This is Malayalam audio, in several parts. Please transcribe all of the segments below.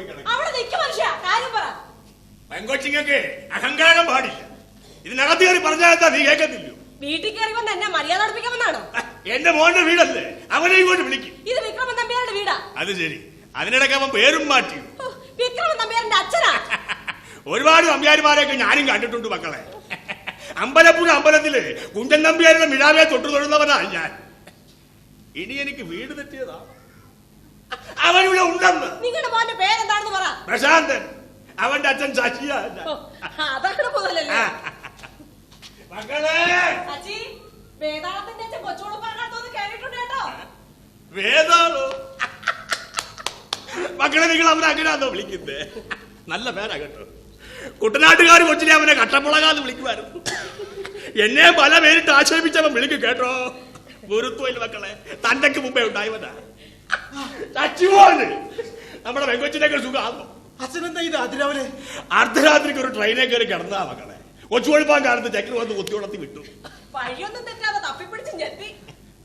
പോയി കിടക്കും. അവിടെ നിൽക്കും മനുഷ്യ കാര്യം പറ. പെങ്കൊച്ചിങ്ങക്ക് അഹങ്കാരം പാടില്ല. ഇതിനകത്ത് കയറി പറഞ്ഞാൽ നീ കേൾക്കത്തില്ലയോ? വീട്ടിൽ കയറി വന്ന് എന്നെ മര്യാദ അടുപ്പിക്കാമെന്നാണോ എന്റെ മോന്റെ വീടല്ലേ? അവനെ ഇങ്ങോട്ട് വിളിക്കും. ഇത് വിക്രമൻ തമ്പിയാരുടെ വീടാ. അത് ശരി. അതിനിടയ്ക്ക് അവൻ പേരും മാറ്റി. വിക്രമൻ തമ്പിയാരുടെ അച്ഛനാ. ഒരുപാട് നമ്പ്യാരിമാരെയൊക്കെ ഞാനും കണ്ടിട്ടുണ്ട് മക്കളെ. അമ്പലപ്പുഴ അമ്പലത്തിൽ കുഞ്ചൻ നമ്പ്യാരുടെ മിഴാവെ തൊട്ടു തൊഴുന്നവനാ ഞാൻ. ഇനി എനിക്ക് വീട് തെറ്റിയതാ അവനിവിടെ ഉണ്ടെന്ന്. നിങ്ങളുടെ മോന്റെ പേരെന്താണെന്ന് പറ. പ്രശാന്തൻ. അവന്റെ അച്ഛൻ ശശിയാ അതങ്ങനെ പോകലല്ലേ മക്കളെ. സച്ചി വേദാളത്തിന്റെ അച്ഛൻ കൊച്ചുകൊടുപ്പാകാത്തോന്ന് കേട്ടിട്ടുണ്ട് കേട്ടോ. വേദാളോ മക്കളെ നിങ്ങൾ അവനെ അങ്ങനെയാണോ വിളിക്കുന്നത് നല്ല പേരാ കേട്ടോ. കുട്ടനാട്ടുകാർ കൊച്ചിനെ അവനെ കട്ടപ്പുളകാന്ന് വിളിക്കുമായിരുന്നു. എന്നെ പല പേരിട്ട് ആക്ഷേപിച്ചവൻ വിളിക്കും കേട്ടോ. ഗുരുത്വയിൽ മക്കളെ. തന്റെക്ക് മുമ്പേ ഉണ്ടായവനാ. നമ്മുടെ വെങ്കൊച്ചിനൊക്കെ സുഖമാകും അച്ഛനെന്താ ഇത് അതിരാവിലെ അർദ്ധരാത്രിക്ക് ഒരു ട്രെയിനെ കയറി കിടന്നാ മക്കളെ കൊച്ചുകൊഴുപ്പാൻ കാലത്ത് ചക്കർ വന്ന് കുത്തിയുണർത്തി വിട്ടു. വഴിയൊന്നും തെറ്റാതെ തപ്പിപ്പിടിച്ച് ഞെട്ടി.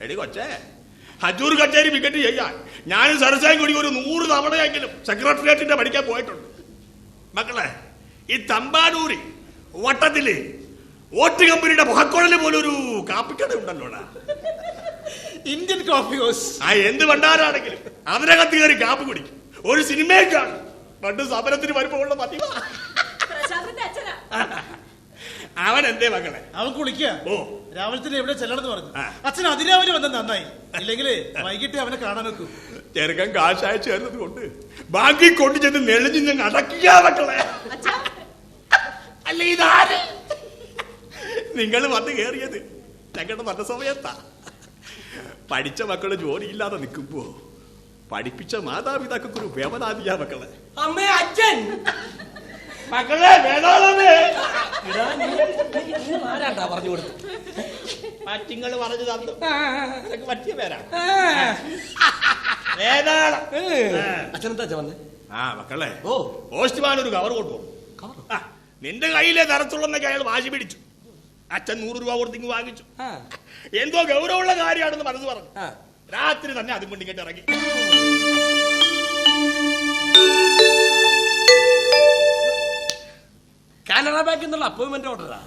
എടി കൊച്ചേ ഹജൂർ കച്ചേരി വിക്കറ്റ് ചെയ്യാൻ ഞാനും സരസായും കൂടി ഒരു നൂറ് തവണയെങ്കിലും സെക്രട്ടേറിയറ്റിന്റെ പഠിക്കാൻ പോയിട്ടുണ്ട്. മക്കളെ ഈ തമ്പാനൂരി വട്ടത്തിൽ വോട്ട് കമ്പനിയുടെ മുഖക്കുഴൽ പോലൊരു കാപ്പിക്കട ഉണ്ടല്ലോടാ. ഇന്ത്യൻ കോഫി ഹൗസ് ആ എന്ത് ഭണ്ടാരാണെങ്കിലും അതിനകത്ത് കയറി കാപ്പി കുടിക്കും. ഒരു സിനിമയൊക്കെയാണ് കാണും. പണ്ട് സമരത്തിന് വരുമ്പോഴുള്ള പതിവാ. അവൻ എന്തേ മകളെ അവൻ കുളിക്കുക ഓ. രാവിലത്തിന് എവിടെ ചെല്ലണമെന്ന് പറഞ്ഞു. അച്ഛൻ അതിരാവിലെ വന്ന നന്നായി. ഇല്ലെങ്കിൽ വൈകിട്ട് അവനെ കാണാൻ വെക്കും. ചെറുക്കൻ കാശായ ചേർന്നത് കൊണ്ട് ബാക്കി കൊണ്ടു ചെന്ന് നെളിഞ്ഞ് ഞങ്ങൾ അടക്കുക മക്കളെ. അച്ഛാ. അല്ല ഇതാര്? നിങ്ങൾ വന്ന് കയറിയത് ഞങ്ങളുടെ നല്ല സമയത്താ പഠിച്ച മക്കൾ ജോലിയില്ലാതെ നിൽക്കുമ്പോ പഠിപ്പിച്ച മാതാപിതാക്കൾക്ക് ഒരു വേവനാദിയാ മക്കളെ. അമ്മേ അച്ഛൻ! മക്കളെ വേണാളമേ ആരാണ്ടാ പറഞ്ഞു കൊടുത്തു? പറ്റിങ്ങൾ പറഞ്ഞു തന്നു. നിനക്ക് പറ്റിയ പേരാണ് വേതാളം അച്ഛനെന്താ അച്ഛൻ വന്നേ? ആ മക്കളെ ഓ. പോസ്റ്റ്മാൻ ഒരു കവർ കൊണ്ടുപോകും? നിന്റെ കയ്യിലെ തരത്തുള്ളെന്നൊക്കെ അയാൾ വാശി പിടിച്ചു. അച്ഛൻ നൂറ് രൂപ കൊടുത്തിങ്ങ് വാങ്ങിച്ചു. എന്തോ ഗൗരവമുള്ള കാര്യമാണെന്ന് മനസ്സ് പറഞ്ഞു. രാത്രി തന്നെ അതും കൊണ്ട് ഇങ്ങോട്ട് ഇറങ്ങി. കാനറ ബാങ്കിൽ എന്നുള്ള അപ്പോയിന്റ്മെന്റ് ഓർഡറാ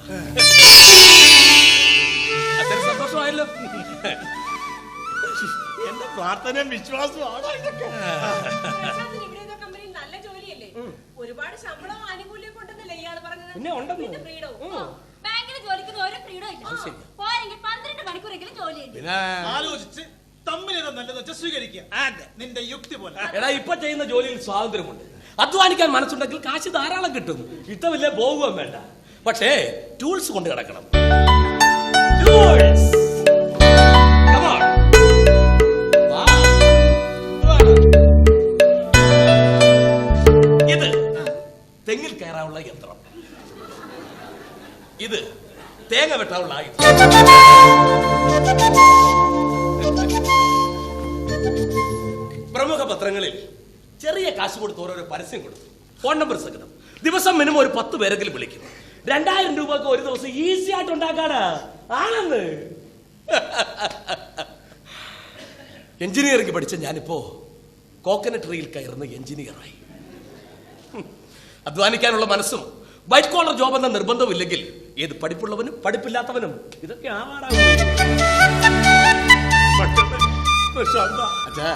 അത്ര സന്തോഷമായല്ലോ. എന്റെ പ്രാർത്ഥനയും വിശ്വാസവും ഇതൊക്കെ? ഒരുപാട് ശമ്പളം ആനുകൂല്യം കൊണ്ടെന്നല്ലേ ഇയാൾ പറഞ്ഞത്? പിന്നെ ഉണ്ടെന്ന്. ജോലിക്ക് ഒരു ഫ്രീഡം ഇല്ല. ശരിയാ. പോരെങ്കിൽ പന്ത്രണ്ട് മണിക്കൂറെങ്കിലും ജോലിയുണ്ട്. പിന്നെ ആലോചിച്ച് തമ്മിൽ ഏതാ നല്ലതെന്ന് വെച്ചാൽ സ്വീകരിക്കുക. അതെ. നിന്റെ യുക്തി പോലെ. എടാ ഇപ്പൊ ചെയ്യുന്ന ജോലിയിൽ സ്വാതന്ത്ര്യമുണ്ട്. അധ്വാനിക്കാൻ മനസ്സുണ്ടെങ്കിൽ കാശ് ധാരാളം കിട്ടും. ഇഷ്ടമില്ലേ പോകുകയും വേണ്ട. പക്ഷേ ടൂൾസ് കൊണ്ട് കിടക്കണം. പത്രങ്ങളിൽ ചെറിയ കാശ് കൊടുത്ത് ഓരോരോ പരസ്യം കൊടുത്തു. ഫോൺ നമ്പർ സഹിതം. ദിവസം മിനിമം ഒരു പത്ത് പേരെങ്കിലും വിളിക്കും. രണ്ടായിരം രൂപക്ക് ഒരു ദിവസം ഈസി ആയിട്ട് ഉണ്ടാക്കാടാ ആണെന്ന്. എഞ്ചിനീയറിംഗ് പഠിച്ച ഞാനിപ്പോ കോക്കനട്ട് ട്രീയിൽ കയറുന്ന എഞ്ചിനീയറായി. അധ്വാനിക്കാനുള്ള മനസ്സും വൈറ്റ് കോളർ ജോബ് എന്ന നിർബന്ധമില്ലെങ്കിൽ ഏത് പഠിപ്പുള്ളവനും പഠിപ്പില്ലാത്തവനും ഇതൊക്കെ ആവാറാണ് അച്ഛാ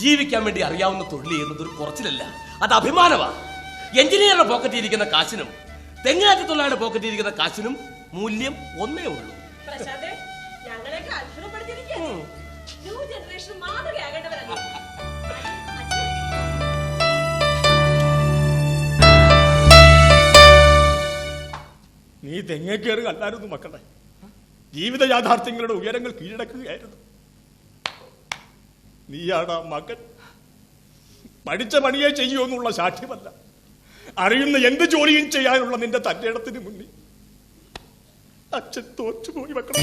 ജീവിക്കാൻ വേണ്ടി അറിയാവുന്ന തൊഴിൽ ചെയ്യുന്നത് ഒരു കുറച്ചിലല്ല. അത് അഭിമാനമാണ്. എഞ്ചിനീയറുടെ പോക്കറ്റിൽ ഇരിക്കുന്ന കാശിനും തെങ്ങാറ്റ തൊഴിലാളിയുടെ പോക്കറ്റിൽ ഇരിക്കുന്ന കാശിനും മൂല്യം ഒന്നേ ഉള്ളൂ. നീ തെങ്ങേക്കേറ് കണ്ടായിരുന്നു മക്കളെ ജീവിത യാഥാർത്ഥ്യങ്ങളുടെ ഉയരങ്ങൾ കീഴടക്കുകയായിരുന്നു. നീയാണ് ആ മകൻ. പഠിച്ച പണിയെ ചെയ്യൂ എന്നുള്ള സാക്ഷ്യമല്ല അറിയുന്ന എന്ത് ജോലിയും ചെയ്യാനുള്ള നിന്റെ തന്റെ ഇടത്തിന് മുന്നിൽ. അച്ഛൻ തോറ്റുപോയി മക്കളെ.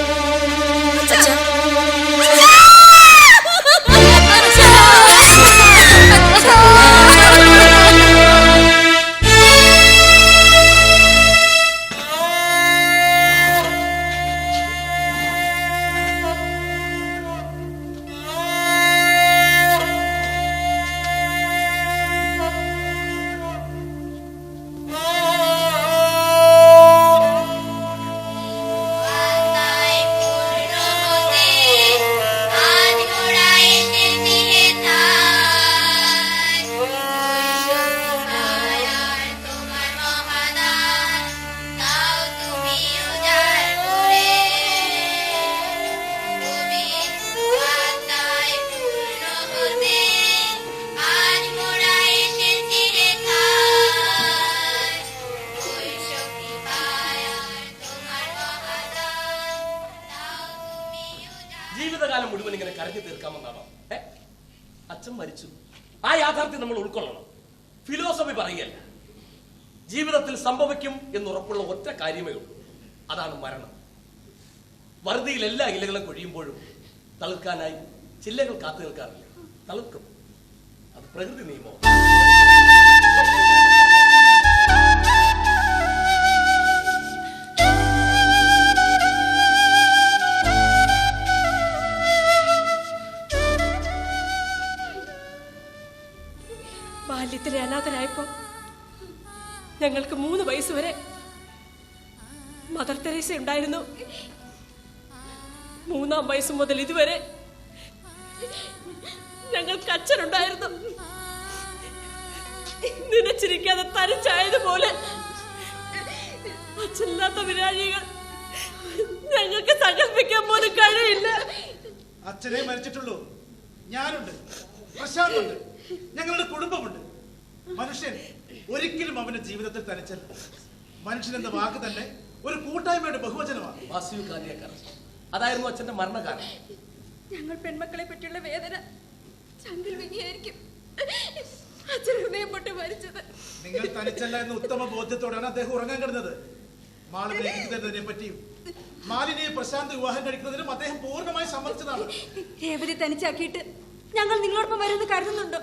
ജീവിതകാലം മുഴുവൻ ഇങ്ങനെ കരഞ്ഞു തീർക്കാമെന്നാണോ? അച്ഛൻ മരിച്ചു. ആ യാഥാർത്ഥ്യം നമ്മൾ ഉൾക്കൊള്ളണം. ഫിലോസഫി പറയല്ല ജീവിതത്തിൽ സംഭവിക്കും എന്നുറപ്പുള്ള ഒറ്റ കാര്യമേ ഉള്ളൂ. അതാണ് മരണം. വറുതിയിൽ എല്ലാ ഇലകളും കൊഴിയുമ്പോഴും തളിർക്കാനായി ചില്ലകൾ കാത്തു നിൽക്കാറില്ല. തളിർക്കും. അത് പ്രകൃതി നിയമം ബാല്യത്തിലെ അനാഥനായപ്പോ ഞങ്ങൾക്ക് മൂന്ന് വയസ്സ് വരെ മദർ തെരേസ ഉണ്ടായിരുന്നു. മൂന്നാം വയസ്സ് മുതൽ ഇതുവരെ ഞങ്ങൾക്ക് അച്ഛനുണ്ടായിരുന്നു. നനച്ചിരിക്കാതെ തനിച്ചായതുപോലെ അച്ഛനില്ലാത്ത വിരാഴികൾ ഞങ്ങൾക്ക് സങ്കല്പിക്കാൻ പോലും കഴിയില്ല. അച്ഛനെ മരിച്ചിട്ടുള്ളൂ. ഞാനുണ്ട്. പ്രശാന്തുണ്ട്. ഞങ്ങളുടെ കുടുംബമുണ്ട്. മനുഷ്യൻ ഒരിക്കലും അവന്റെ ജീവിതത്തിൽ തനിച്ചല്ല. മനുഷ്യൻ എന്ന വാക്ക് തന്നെ ഒരു കൂട്ടായ്മയുടെ ബഹുവചനമാണ്. വാസ്യു കാര്യക്കാരൻ അതായിരുന്നു അച്ഛന്റെ മരണകാരണം ഞങ്ങൾ പെൺമക്കളെ പറ്റിയുള്ള വേദന ചങ്കിൽ വിനിയായിരിക്കും. അച്ഛൻ ഹൃദയം പൊട്ടി മരിച്ചത്. നിങ്ങൾ തനിച്ചല്ല എന്ന ഉത്തമ ബോധ്യത്തോടെയാണ് അദ്ദേഹം ഉറങ്ങാൻ കിടന്നത്. എനിക്ക് പറ്റിയും മാലിനിയെ പ്രശാന്ത് വിവാഹം കഴിക്കുന്നതിനും അദ്ദേഹം പൂർണമായി സമ്മതിച്ചതാണ് രേവതി തനിച്ചാക്കിയിട്ട് ഞങ്ങൾ നിങ്ങളോടൊപ്പം വരുമെന്ന് കരുതുന്നുണ്ടോ?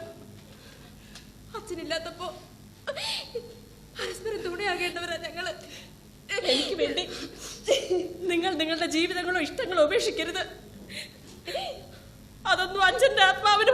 അച്ഛനില്ലാത്തപ്പോ പരസ്പരം തുണയാകേണ്ടവരാ ഞങ്ങൾ. എനിക്ക് വേണ്ടി നിങ്ങൾ നിങ്ങളുടെ ജീവിതങ്ങളോ ഇഷ്ടങ്ങളോ ഉപേക്ഷിക്കരുത്. അതൊന്നും അച്ഛന്റെ ആത്മാവിന്